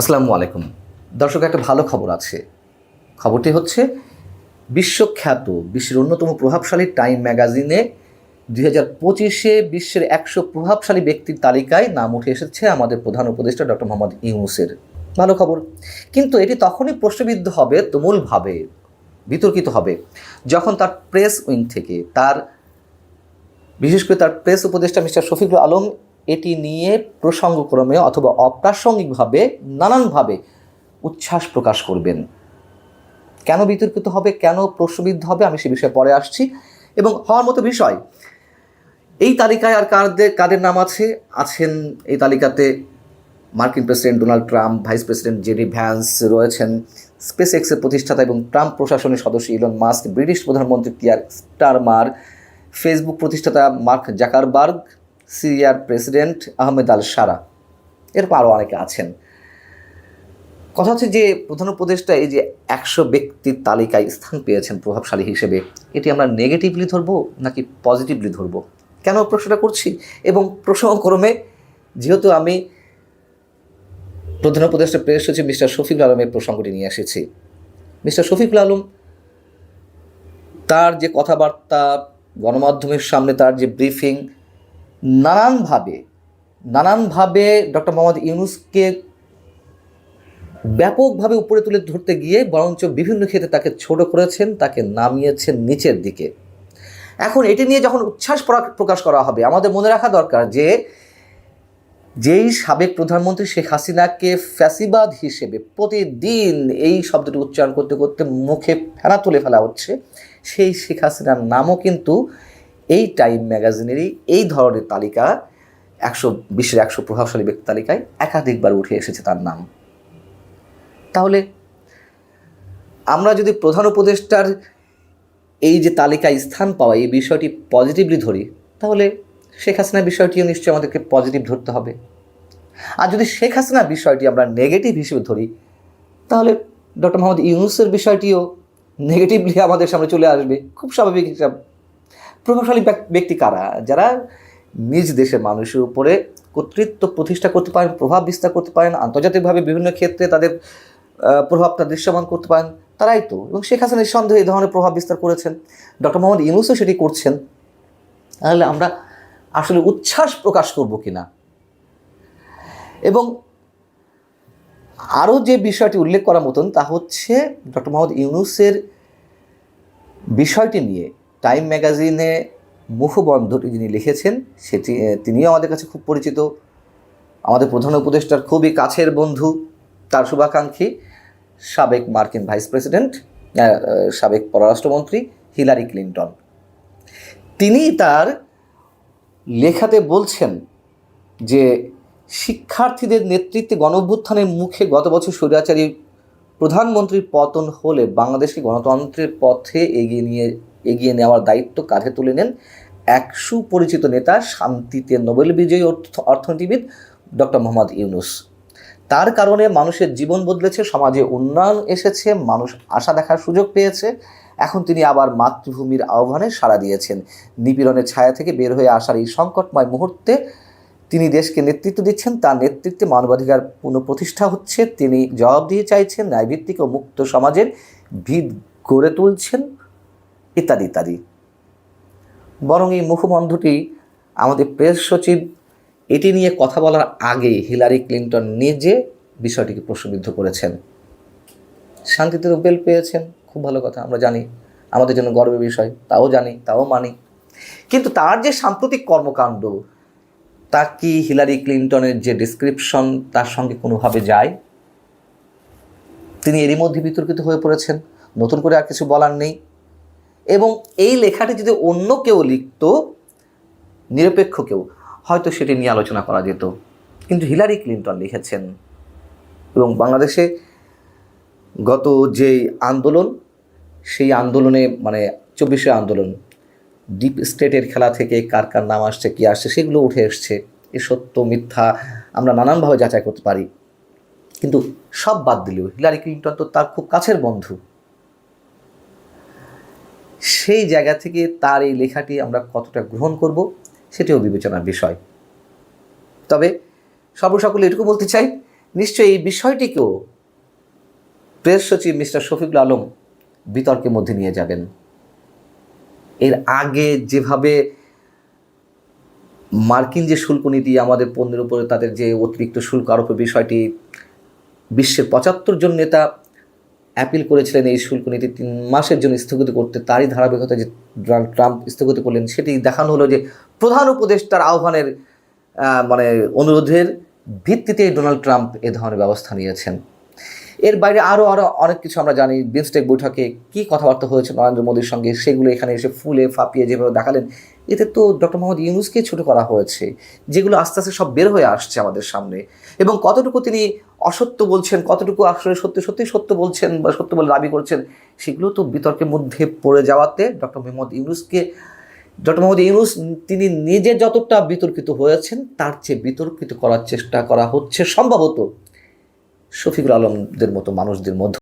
আসসালামু আলাইকুম। দর্শক, একটা ভালো খবর আছে। খবরটি হচ্ছে, বিশ্বখ্যাত বিশ্বের অন্যতম প্রভাবশালী টাইম ম্যাগাজিনে দুই হাজার পঁচিশে বিশ্বের একশো প্রভাবশালী ব্যক্তির তালিকায় নাম উঠে এসেছে আমাদের প্রধান উপদেষ্টা ডক্টর মোহাম্মদ ইউনুসের। ভালো খবর। কিন্তু এটি তখনই প্রশ্নবিদ্ধ হবে, তুমুলভাবে বিতর্কিত হবে, যখন তার প্রেস উইং থেকে তার, বিশেষ করে তার প্রেস উপদেষ্টা মিস্টার শফিকুল আলম এটি নিয়ে প্রসঙ্গক্রমে অথবা অপ্রাসঙ্গিকভাবে নানানভাবে উচ্ছ্বাস প্রকাশ করবেন। কেন বিতর্কিত হবে? কেন প্রশ্নবিদ্ধ হবে? আমি সে বিষয়ে পরে আসছি। এবং হওয়ার মতো বিষয়, এই তালিকায় আর কাদের কাদের নাম আছে? আছেন এই তালিকাতে মার্কিন president Donald Trump, vice president JD Vance রয়েছেন স্পেস এক্সের প্রতিষ্ঠাতা এবং ট্রাম্প প্রশাসনের সদস্য ইলন মাস্ক, ব্রিটিশ প্রধানমন্ত্রী টিয়ার স্টারমার, ফেসবুক প্রতিষ্ঠাতা মার্ক জাকারবার্গ সিরিয়ার প্রেসিডেন্ট আহমেদ আল সারা। এরপর আরও অনেকে আছেন। কথা হচ্ছে যে, প্রধান উপদেষ্টা এই যে একশো ব্যক্তির তালিকায় স্থান পেয়েছেন প্রভাবশালী হিসেবে, এটি আমরা নেগেটিভলি ধরবো নাকি পজিটিভলি ধরবো? কেন প্রশ্নটা করছি? এবং প্রসঙ্গক্রমে যেহেতু আমি প্রধান উপদেষ্টা প্রেস সচিব মিস্টার শফিকুল আলমের প্রসঙ্গটি নিয়ে এসেছি। মিস্টার শফিকুল আলম, তার যে কথাবার্তা, গণমাধ্যমের সামনে তার যে ব্রিফিং নানানভাবে নানানভাবে ডক্টর মোহাম্মদ ইউনুসকে ব্যাপকভাবে উপরে তুলে ধরতে গিয়ে বরঞ্চ বিভিন্ন ক্ষেত্রে তাকে ছোট করেছেন, তাকে নামিয়েছেন নিচের দিকে। এখন এটি নিয়ে যখন উচ্ছ্বাস প্রকা- প্রকাশ করা হবে, আমাদের মনে রাখা দরকার যে, যেই সাবেক প্রধানমন্ত্রী শেখ হাসিনাকে ফ্যাসিবাদ হিসেবে প্রতিদিন এই শব্দটি উচ্চারণ করতে করতে মুখে ফেনা তুলে ফেলা হচ্ছে, সেই শেখ হাসিনার নামও কিন্তু এই টাইম ম্যাগাজিনেরই এই ধরনের তালিকা একশো বিশ্বের একশো প্রভাবশালী ব্যক্তি তালিকায় একাধিকবার উঠে এসেছে তার নাম। তাহলে আমরা যদি প্রধান উপদেষ্টার এই যে তালিকায় স্থান পাওয়া, এই বিষয়টি পজিটিভলি ধরি, তাহলে শেখ হাসিনার বিষয়টিও নিশ্চয়ই আমাদেরকে পজিটিভ ধরতে হবে। আর যদি শেখ হাসিনার বিষয়টি আমরা নেগেটিভ হিসেবে ধরি, তাহলে ডক্টর মোহাম্মদ ইউনুসের বিষয়টিও নেগেটিভলি আমাদের সামনে চলে আসবে। খুব স্বাভাবিক হিসাব। প্রভাবশালী ব্যক- ব্যক্তি কারা? যারা নিজ দেশের মানুষের উপরে কর্তৃত্ব প্রতিষ্ঠা করতে পারেন, প্রভাব বিস্তার করতে পারেন, আন্তর্জাতিকভাবে বিভিন্ন ক্ষেত্রে তাদের প্রভাবটা দৃশ্যমান করতে পারেন, তারাই তো। এবং শেখ হাসিনা নিঃসন্দেহে এই ধরনের প্রভাব বিস্তার করেছেন। ডক্টর মোহাম্মদ ইউনুসও সেটি করছেন। তাহলে আমরা আসলে উচ্ছ্বাস প্রকাশ করব কিনা? এবং আরও যে বিষয়টি উল্লেখ করার মতন তা হচ্ছে ডক্টর মোহাম্মদ ইউনুসের বিষয়টি নিয়ে টাইম ম্যাগাজিনে মুখবন্ধটি যিনি লিখেছেন, সেটি তিনিও আমাদের কাছে খুব পরিচিত। আমাদের প্রধান উপদেষ্টার খুবই কাছের বন্ধু, তার শুভাকাঙ্ক্ষী সাবেক মার্কিন ভাইস প্রেসিডেন্ট সাবেক পররাষ্ট্রমন্ত্রী হিলারি ক্লিন্টন। তিনি তার লেখাতে বলছেন যে, শিক্ষার্থীদের নেতৃত্বে গণভ্যুত্থানের মুখে গত বছর স্বৈরাচারী প্রধানমন্ত্রীর পতন হলে বাংলাদেশকে গণতন্ত্রের পথে এগিয়ে নিয়ে এগিয়ে নেওয়ার দায়িত্ব কাঁধে তুলে নেন এক সুপরিচিত নেতা, শান্তিতে নোবেল বিজয়ী অর্থ- অর্থনীতিবিদ ডক্টর মোহাম্মদ ইউনুস। তার কারণে মানুষের জীবন বদলেছে, সমাজে উন্নয়ন এসেছে, মানুষ আশা দেখার সুযোগ পেয়েছে। এখন তিনি আবার মাতৃভূমির আহ্বানে সাড়া দিয়েছেন। নিপীড়নের ছায়া থেকে বের হয়ে আসার এই সংকটময় মুহূর্তে তিনি দেশকে নেতৃত্ব দিচ্ছেন। তার নেতৃত্বে মানবাধিকার পুনঃপ্রতিষ্ঠা হচ্ছে। তিনি জবাব দিয়ে চাইছেন, ন্যায়ভিত্তিক ও মুক্ত সমাজের ভিত গড়ে তুলছেন। ইত্যাদি ইত্যাদি। বরং এই মুখবন্ধটি আমাদের প্রেস সচিব, এটি নিয়ে কথা বলার আগে হিলারি ক্লিন্টন নিজে বিষয়টিকে প্রশ্নবিদ্ধ করেছেন। শান্তিতে নোবেল পেয়েছেন, খুব ভালো কথা, আমরা জানি। আমাদের জন্য গর্বের বিষয়, তাও জানি, তাও মানি। কিন্তু তার যে সাম্প্রতিক কর্মকাণ্ড, তা কি হিলারি ক্লিন্টনের যে ডিসক্রিপশন, তার সঙ্গে কোনোভাবে যায়? তিনি এরই মধ্যে বিতর্কিত হয়ে পড়েছেন। নতুন করে আর কিছু বলার নেই। এবং এই লেখাটি যদি অন্য কেউ লিখত, নিরপেক্ষ কেউ, হয়তো সেটি নিয়ে আলোচনা করা যেত। কিন্তু হিলারি ক্লিন্টন লিখেছেন, এবং বাংলাদেশে গত যেই আন্দোলন, সেই আন্দোলনে মানে চব্বিশে আন্দোলন, ডিপ স্টেটের খেলা থেকে কার কার নাম আসছে, কী আসছে, সেগুলো উঠে এসছে। এ সত্য, মিথ্যা আমরা নানানভাবে যাচাই করতে পারি। কিন্তু সব বাদ দিলেও হিলারি ক্লিন্টন তো তার খুব কাছের বন্ধু। সেই জায়গা থেকে তার এই লেখাটি আমরা কতটা গ্রহণ করব সেটিও বিবেচনার বিষয়। তবে সর্বসকলে এটুকু বলতে চাই, নিশ্চয়ই এই বিষয়টিকেও প্রেস সচিব মিস্টার শফিকুল আলম বিতর্কের মধ্যে নিয়ে যাবেন। এর আগে যেভাবে মার্কিন যে শুল্ক নীতি, আমাদের পণ্যের উপরে তাদের যে অতিরিক্ত শুল্ক আরোপের বিষয়টি, বিশ্বের পঁচাত্তর জন নেতা অ্যাপিল করেছিলেন এই শুল্ক নীতি তিন মাসের জন্য স্থগিত করতে, তারই ধারাবাহিকতা যে ডোনাল্ড ট্রাম্প স্থগিত করলেন, সেটি দেখানো হলো যে প্রধান উপদেষ্টার আহ্বানের মানে অনুরোধের ভিত্তিতে ডোনাল্ড ট্রাম্প এ ধরনের ব্যবস্থা নিয়েছেন। এর বাইরে আরও আরও অনেক কিছু আমরা জানি। বিমস্টেক বৈঠকে কী কথাবার্তা হয়েছে নরেন্দ্র মোদীর সঙ্গে? সেগুলো এখানে এসে ফুলে ফাঁপিয়ে যেভাবে দেখালেন, এতে তো ডক্টর মোহাম্মদ ইউনুসকে ছোট করা হয়েছে, যেগুলো আস্তে আস্তে সব বের হয়ে আসছে আমাদের সামনে। এবং কতটুকু তিনি অসত্য বলছেন, কতটুকু আসলে সত্যি সত্যি সত্য বলছেন বা সত্য বলে দাবি করছেন, সেগুলো তো বিতর্কের মধ্যে পড়ে যাওয়াতে ডক্টর মোহাম্মদ ইউনুসকে, ডক্টর মোহাম্মদ ইউনুস তিনি নিজে যতটা বিতর্কিত হয়েছেন, তার চেয়ে বিতর্কিত করার চেষ্টা করা হচ্ছে সম্ভবত। শফিকুল আলমদের মতো মানুষদের মধ্য